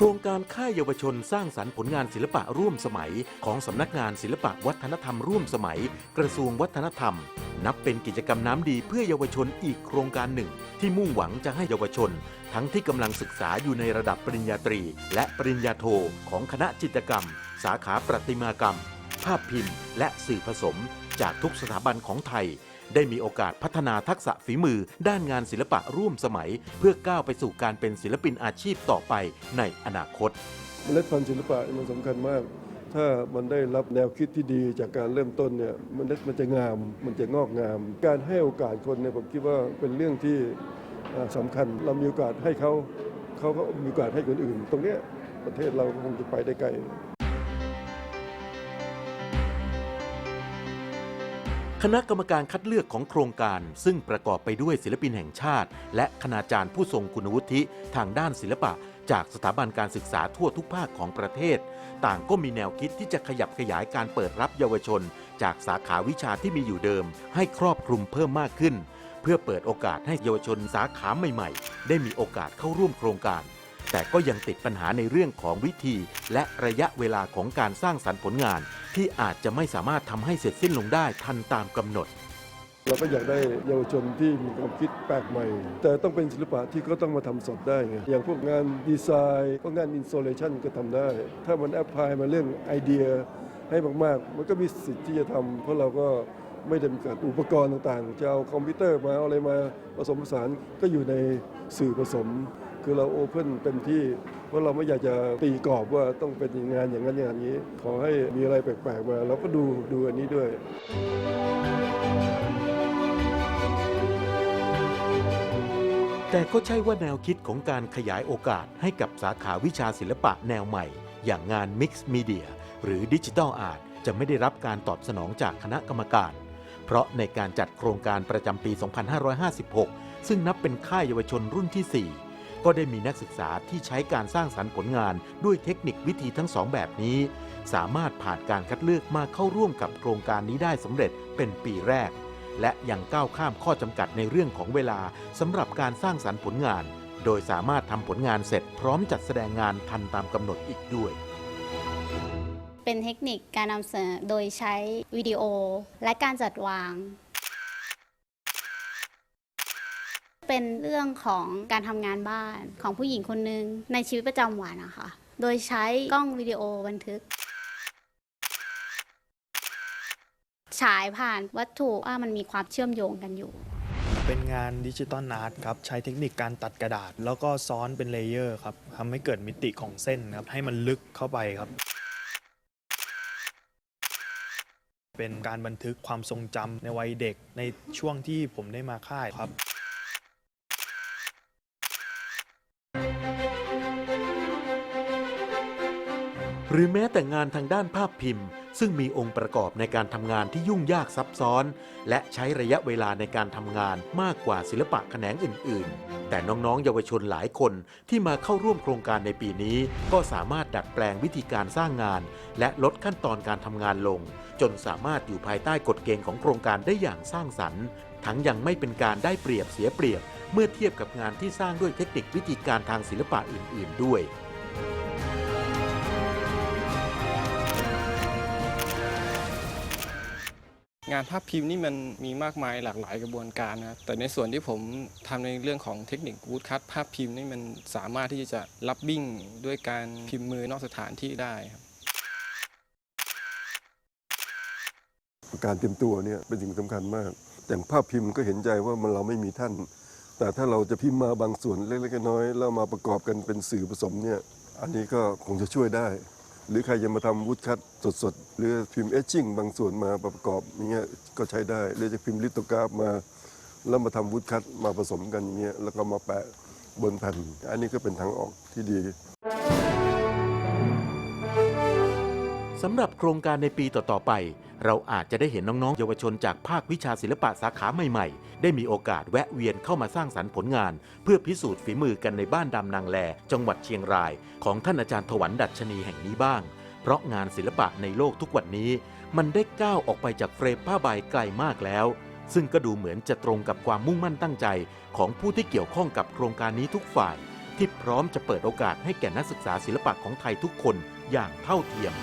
โครงการค่ายเยาวชนสร้างสรรค์ผลงานศิลปะร่วมสมัย ของสำนักงานศิลปะวัฒนธรรมร่วมสมัย กระทรวงวัฒนธรรม นับเป็นกิจกรรมน้ำดีเพื่อเยาวชนอีกโครงการหนึ่ง ที่มุ่งหวังจะให้เยาวชน ทั้งที่กำลังศึกษาอยู่ในระดับปริญญาตรี และปริญญาโทของคณะจิตรกรรม สาขาประติมากรรม ภาพพิมพ์ และสื่อผสม จากทุกสถาบันของไทย ได้มีโอกาสพัฒนาทักษะฝีมือด้านงานศิลปะร่วมสมัย เพื่อก้าวไปสู่การเป็นศิลปินอาชีพต่อไปในอนาคตเมล็ดพันธุ์ศิลปะมันสำคัญมาก ถ้ามันได้รับแนวคิดที่ดีจากการเริ่มต้นเนี่ยเมล็ดมันจะงามมันจะงอกงาม การให้โอกาสคนเนี่ยผมคิดว่าเป็นเรื่องที่อ่าสำคัญเรามีโอกาสให้เขาเขาก็มีโอกาสให้คนอื่น ตรงเนี้ยประเทศเราก็คงจะไปได้ไกล คณะกรรมการคัดเลือกของโครงการ ซึ่งประกอบไปด้วยศิลปินแห่งชาติ และคณาจารย์ผู้ทรงคุณวุฒิทางด้านศิลปะ จากสถาบันการศึกษาทั่วทุกภาคของประเทศ ต่างก็มีแนวคิดที่จะขยับขยายการเปิดรับเยาวชน จากสาขาวิชาที่มีอยู่เดิม ให้ครอบคลุมเพิ่มมากขึ้น เพื่อเปิดโอกาสให้เยาวชนสาขาใหม่ ๆ ได้มีโอกาสเข้าร่วมโครงการ แต่ก็ยังติดปัญหาในเรื่องของวิธี และระยะเวลาของการสร้างสรรค์ผลงาน ที่อาจจะไม่สามารถทำให้เสร็จสิ้นลงได้ทันตามกำหนด เราก็อยากได้เยาวชนที่มีความคิดแปลกใหม่ แต่ต้องเป็นศิลปะที่เขาต้องมาทำสดได้ไงอย่างพวกงานดีไซน์พวกงานอินส l เลชันก็ทำได้ ถ้ามันแอพพลายมาเรื่องไอเดียให้มากๆ มันก็มีสิทธิ์ที่จะทำเพราะเราก็ไม่ได้มีการอุปกรณ์ต่างๆ จะเอาคอมพิวเตอร์มาเอาอะไรมาผสมผสานก็อยู่ในสื่อผสม คือเราโอเพ่นเต็มที่เพราเราไม่อยากจะตีกรอบว่าต้องเป็นงานอย่างนั้นอย่างนี้ ขอให้มีอะไรแปลกๆมาเราก็ดูดูอันนี้ด้วยแต่ก็ใช่ว่าแนวคิดของการขยายโอกาสให้กับสาขาวิชาศิลปะแนวใหม่ อย่างงาน Mix Media หรือดิจิทัลอาร์ตจะไม่ได้รับการตอบสนองจากคณะกรรมการ เพราะในการจัดโครงการประจำปี 2556 ซึ่งนับเป็นค่ายเยาวชนรุ่นที่ 4 ก็ได้มีนักศึกษาที่ใช้การสร้างสรรค์ผลงานด้วยเทคนิควิธีทั้งสองแบบนี้ สามารถผ่านการคัดเลือกมาเข้าร่วมกับโครงการนี้ได้สำเร็จเป็นปีแรก และยังก้าวข้ามข้อจำกัดในเรื่องของเวลาสำหรับการสร้างสรรค์ผลงาน โดยสามารถทำผลงานเสร็จพร้อมจัดแสดงงานทันตามกำหนดอีกด้วยเป็นเทคนิคการนำเสนอโดยใช้วิดีโอและการจัดวาง เป็นเรื่องของการทำงานบ้านของผู้หญิงคนหนึ่งในชีวิตประจำวันนะคะ โดยใช้กล้องวิดีโอบันทึก ฉายผ่านวัตถุว่ามันมีความเชื่อมโยงกันอยู่ เป็นงานดิจิตอลอาร์ตครับ ใช้เทคนิคการตัดกระดาษ แล้วก็ซ้อนเป็นเลเยอร์ครับทำให้เกิดมิติของเส้นครับ ให้มันลึกเข้าไปครับเป็นการบันทึกความทรงจำในวัยเด็กในช่วงที่ผมได้มาค่ายครับ หรือแม้แต่งานทางด้านภาพพิมพ์ ซึ่งมีองค์ประกอบในการทำงานที่ยุ่งยากซับซ้อน และใช้ระยะเวลาในการทำงานมากกว่าศิลปะแขนงอื่น ๆ แต่น้องๆ เยาวชนหลายคนที่มาเข้าร่วมโครงการในปีนี้ ก็สามารถดัดแปลงวิธีการสร้างงาน และลดขั้นตอนการทำงานลง จนสามารถอยู่ภายใต้กฎเกณฑ์ของโครงการได้อย่างสร้างสรรค์ ทั้งยังไม่เป็นการได้เปรียบเสียเปรียบ เมื่อเทียบกับงานที่สร้างด้วยเทคนิควิธีการทางศิลปะอื่น ๆ ด้วย งานภาพพิมพ์นี่มันมีมากมายหลากหลายกระบวนการนะครับแต่ในส่วนที่ผมทำในเรื่องของเทคนิควูดคัตภาพพิมพ์นี่มันสามารถที่จะรับบิ้งด้วยการพิมพ์มือนอกสถานที่ได้ครับการเตรียมตัวเนี่ยเป็นสิ่งสำคัญมากแต่งภาพพิมพ์ก็เห็นใจว่ามันเราไม่มีท่าน แต่ถ้าเราจะพิมพ์มาบางส่วนเล็กๆน้อยๆแล้วมาประกอบกันเป็นสื่อผสมเนี่ยอันนี้ก็คงจะช่วยได้ หรือใครจะมาทำวุฒคัดสดๆ หรือพิมพ์เอชชิ่งบางส่วนมาประกอบอย่างเงี้ยก็ใช้ได้ หรือจะพิมพ์ลิโตกราฟมา แล้วมาทำวุฒคัดมาผสมกันอย่างเงี้ยแล้วก็มาแปะบนแผ่น อันนี้ก็เป็นทางออกที่ดี สำหรับโครงการในปีต่อ ๆ ไป เราอาจจะได้เห็นน้อง ๆ เยาวชนจากภาควิชาศิลปะสาขาใหม่ ๆ ได้มีโอกาสแวะเวียนเข้ามาสร้างสรรค์ผลงาน เพื่อพิสูจน์ฝีมือกันในบ้านดำนางแล จังหวัดเชียงราย ของท่านอาจารย์ถวันดัชนีแห่งนี้บ้าง เพราะงานศิลปะในโลกทุกวันนี้ มันได้ก้าวออกไปจากเฟรมผ้าใบไกลมากแล้ว ซึ่งก็ดูเหมือนจะตรงกับความมุ่งมั่นตั้งใจ ของผู้ที่เกี่ยวข้องกับโครงการนี้ทุกฝ่าย ที่พร้อมจะเปิดโอกาสให้แก่นักศึกษาศิลปะของไทยทุกคนอย่างเท่าเทียม